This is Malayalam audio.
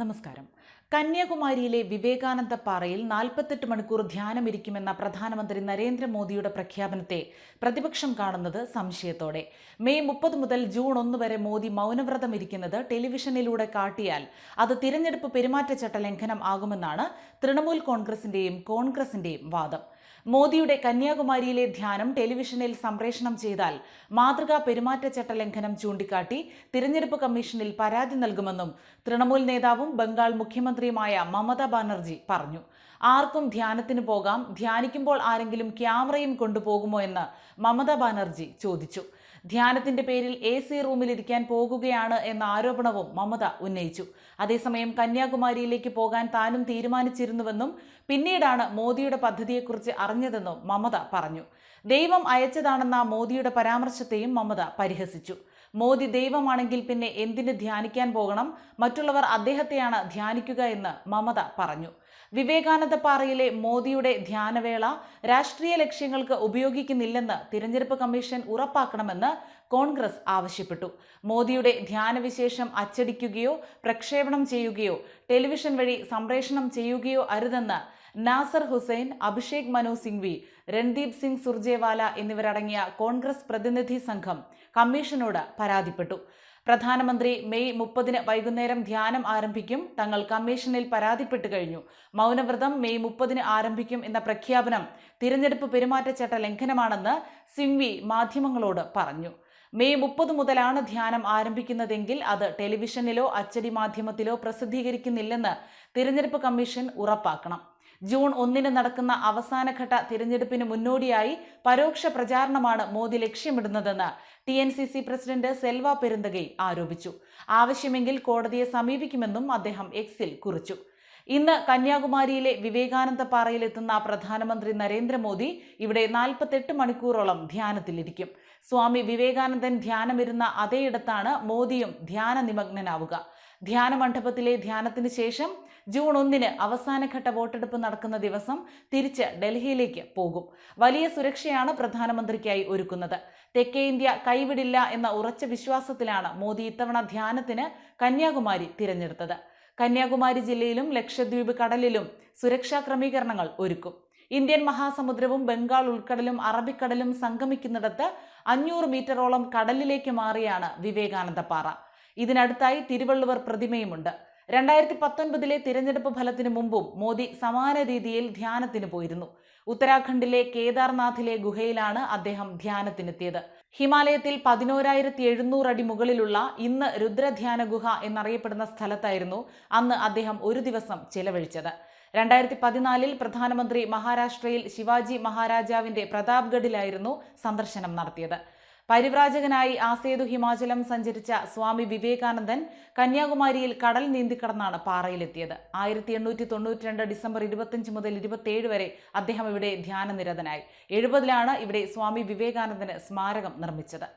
നമസ്കാരം. കന്യാകുമാരിയിലെ വിവേകാനന്ദ പാറയിൽ നാൽപ്പത്തെട്ട് മണിക്കൂർ ധ്യാനമിരിക്കുമെന്ന പ്രധാനമന്ത്രി നരേന്ദ്രമോദിയുടെ പ്രഖ്യാപനത്തെ പ്രതിപക്ഷം കാണുന്നത് സംശയത്തോടെ. മെയ് മുപ്പത് മുതൽ ജൂൺ ഒന്ന് വരെ മോദി മൗനവ്രതം ഇരിക്കുന്നത് ടെലിവിഷനിലൂടെ കാട്ടിയാൽ അത് തിരഞ്ഞെടുപ്പ് പെരുമാറ്റച്ചട്ട ലംഘനം ആകുമെന്നാണ് തൃണമൂൽ കോൺഗ്രസിന്റെയും കോൺഗ്രസിന്റെയും വാദം. മോദിയുടെ കന്യാകുമാരിയിലെ ധ്യാനം ടെലിവിഷനിൽ സംപ്രേഷണം ചെയ്താൽ മാതൃകാ പെരുമാറ്റച്ചട്ട ലംഘനം ചൂണ്ടിക്കാട്ടി തിരഞ്ഞെടുപ്പ് കമ്മീഷനിൽ പരാതി നൽകുമെന്നും തൃണമൂൽ നേതാവും ബംഗാൾ മുഖ്യമന്ത്രിയുമായ മമതാ ബാനർജി പറഞ്ഞു. ആർക്കും ധ്യാനത്തിന് പോകാം ധ്യാനിക്കുമ്പോൾ ആരെങ്കിലും ക്യാമറയും കൊണ്ടുപോകുമോ എന്ന് മമതാ ബാനർജി ചോദിച്ചു. ധ്യാനത്തിന്റെ പേരിൽ എ സി റൂമിലിരിക്കാൻ പോകുകയാണ് എന്ന ആരോപണവും മമത ഉന്നയിച്ചു. അതേസമയം കന്യാകുമാരിയിലേക്ക് പോകാൻ താനും തീരുമാനിച്ചിരുന്നുവെന്നും പിന്നീടാണ് മോദിയുടെ പദ്ധതിയെക്കുറിച്ച് അറിഞ്ഞതെന്നും മമത പറഞ്ഞു. ദൈവം അയച്ചതാണെന്ന മോദിയുടെ പരാമർശത്തെയും മമത പരിഹസിച്ചു. മോദി ദൈവമാണെങ്കിൽ പിന്നെ എന്തിന് ധ്യാനിക്കാൻ പോകണം? മറ്റുള്ളവർ അദ്ദേഹത്തെയാണ് ധ്യാനിക്കുക എന്ന് മമത പറഞ്ഞു. വിവേകാനന്ദ പാറയിലെ മോദിയുടെ ധ്യാനവേള രാഷ്ട്രീയ ലക്ഷ്യങ്ങൾക്ക് ഉപയോഗിക്കുന്നില്ലെന്ന് തിരഞ്ഞെടുപ്പ് കമ്മീഷൻ ഉറപ്പാക്കണമെന്ന് കോൺഗ്രസ് ആവശ്യപ്പെട്ടു. മോദിയുടെ ധ്യാനവിശേഷം അച്ചടിക്കുകയോ പ്രക്ഷേപണം ചെയ്യുകയോ ടെലിവിഷൻ വഴി സംപ്രേഷണം ചെയ്യുകയോ അരുതെന്ന് നാസർ ഹുസൈൻ അഭിഷേക് മനു സിംഗ്വി രൺദീപ് സിംഗ് സുർജേവാല എന്നിവരടങ്ങിയ കോൺഗ്രസ് പ്രതിനിധി സംഘം കമ്മീഷനോട് പരാതിപ്പെട്ടു. പ്രധാനമന്ത്രി മെയ് മുപ്പതിന് വൈകുന്നേരം ധ്യാനം ആരംഭിക്കും. തങ്ങൾ കമ്മീഷനിൽ പരാതിപ്പെട്ടു കഴിഞ്ഞു. മൗനവ്രതം മെയ് മുപ്പതിന് ആരംഭിക്കും എന്ന പ്രഖ്യാപനം തിരഞ്ഞെടുപ്പ് പെരുമാറ്റച്ചട്ട ലംഘനമാണെന്ന് സിംവി മാധ്യമങ്ങളോട് പറഞ്ഞു. മെയ് മുപ്പത് മുതലാണ് ധ്യാനം ആരംഭിക്കുന്നതെങ്കിൽ അത് ടെലിവിഷനിലോ അച്ചടി മാധ്യമത്തിലോ പ്രസിദ്ധീകരിക്കുന്നില്ലെന്ന് തിരഞ്ഞെടുപ്പ് കമ്മീഷൻ ഉറപ്പാക്കണം. ജൂൺ ഒന്നിന് നടക്കുന്ന അവസാനഘട്ട തിരഞ്ഞെടുപ്പിന് മുന്നോടിയായി പരോക്ഷ പ്രചാരണമാണ് മോദി ലക്ഷ്യമിടുന്നതെന്ന് T N C C president Selva Perunthagai ആരോപിച്ചു. ആവശ്യമെങ്കിൽ കോടതിയെ സമീപിക്കുമെന്നും അദ്ദേഹം എക്സിൽ കുറിച്ചു. ഇന്ന് കന്യാകുമാരിയിലെ വിവേകാനന്ദ പാറയിലെത്തുന്ന പ്രധാനമന്ത്രി നരേന്ദ്രമോദി ഇവിടെ നാൽപ്പത്തെട്ട് മണിക്കൂറോളം ധ്യാനത്തിലിരിക്കും. സ്വാമി വിവേകാനന്ദൻ ധ്യാനമിരുന്ന അതേയിടത്താണ് മോദിയും ധ്യാന നിമഗ്നനാവുക. ധ്യാന മണ്ഡപത്തിലെ ധ്യാനത്തിന് ശേഷം ജൂൺ ഒന്നിന് അവസാനഘട്ട വോട്ടെടുപ്പ് നടക്കുന്ന ദിവസം തിരിച്ച് ഡൽഹിയിലേക്ക് പോകും. വലിയ സുരക്ഷയാണ് പ്രധാനമന്ത്രിക്കായി ഒരുക്കുന്നത്. തെക്കേ ഇന്ത്യ കൈവിടില്ല എന്ന ഉറച്ച വിശ്വാസത്തിലാണ് മോദി ഇത്തവണ ധ്യാനത്തിന് കന്യാകുമാരി തിരഞ്ഞെടുത്തത്. കന്യാകുമാരി ജില്ലയിലും ലക്ഷദ്വീപ് കടലിലും സുരക്ഷാ ക്രമീകരണങ്ങൾ ഒരുക്കും. ഇന്ത്യൻ മഹാസമുദ്രവും ബംഗാൾ ഉൾക്കടലും അറബിക്കടലും സംഗമിക്കുന്നിടത്ത് അഞ്ഞൂറ് മീറ്ററോളം കടലിലേക്ക് മാറിയാണ് വിവേകാനന്ദ പാറ. ഇതിനടുത്തായി തിരുവള്ളുവർ പ്രതിമയുമുണ്ട്. രണ്ടായിരത്തി പത്തൊൻപതിലെ തിരഞ്ഞെടുപ്പ് ഫലത്തിനു മുമ്പും മോദി സമാന രീതിയിൽ ധ്യാനത്തിന് പോയിരുന്നു. ഉത്തരാഖണ്ഡിലെ കേദാർനാഥിലെ ഗുഹയിലാണ് അദ്ദേഹം ധ്യാനത്തിനെത്തിയത്. ഹിമാലയത്തിൽ പതിനോരായിരത്തി എഴുന്നൂറ് അടി മുകളിലുള്ള ഇന്ന് രുദ്രധ്യാന ഗുഹ എന്നറിയപ്പെടുന്ന സ്ഥലത്തായിരുന്നു അന്ന് അദ്ദേഹം ഒരു ദിവസം ചെലവഴിച്ചത്. രണ്ടായിരത്തി പതിനാലിൽ പ്രധാനമന്ത്രി മഹാരാഷ്ട്രയിൽ ശിവാജി മഹാരാജാവിന്റെ പ്രതാപ്ഗഡിലായിരുന്നു സന്ദർശനം നടത്തിയത്. പരിവ്രാജകനായി ആസേതു ഹിമാചലം സഞ്ചരിച്ച സ്വാമി വിവേകാനന്ദൻ കന്യാകുമാരിയിൽ കടൽ നീന്തിക്കടന്നാണ് പാറയിലെത്തിയത്. ആയിരത്തി എണ്ണൂറ്റി തൊണ്ണൂറ്റി രണ്ട് ഡിസംബർ ഇരുപത്തിയഞ്ച് മുതൽ ഇരുപത്തിയേഴ് വരെ അദ്ദേഹം ഇവിടെ ധ്യാനനിരതനായി. എഴുപതിലാണ് ഇവിടെ സ്വാമി വിവേകാനന്ദന് സ്മാരകം നിർമ്മിച്ചത്.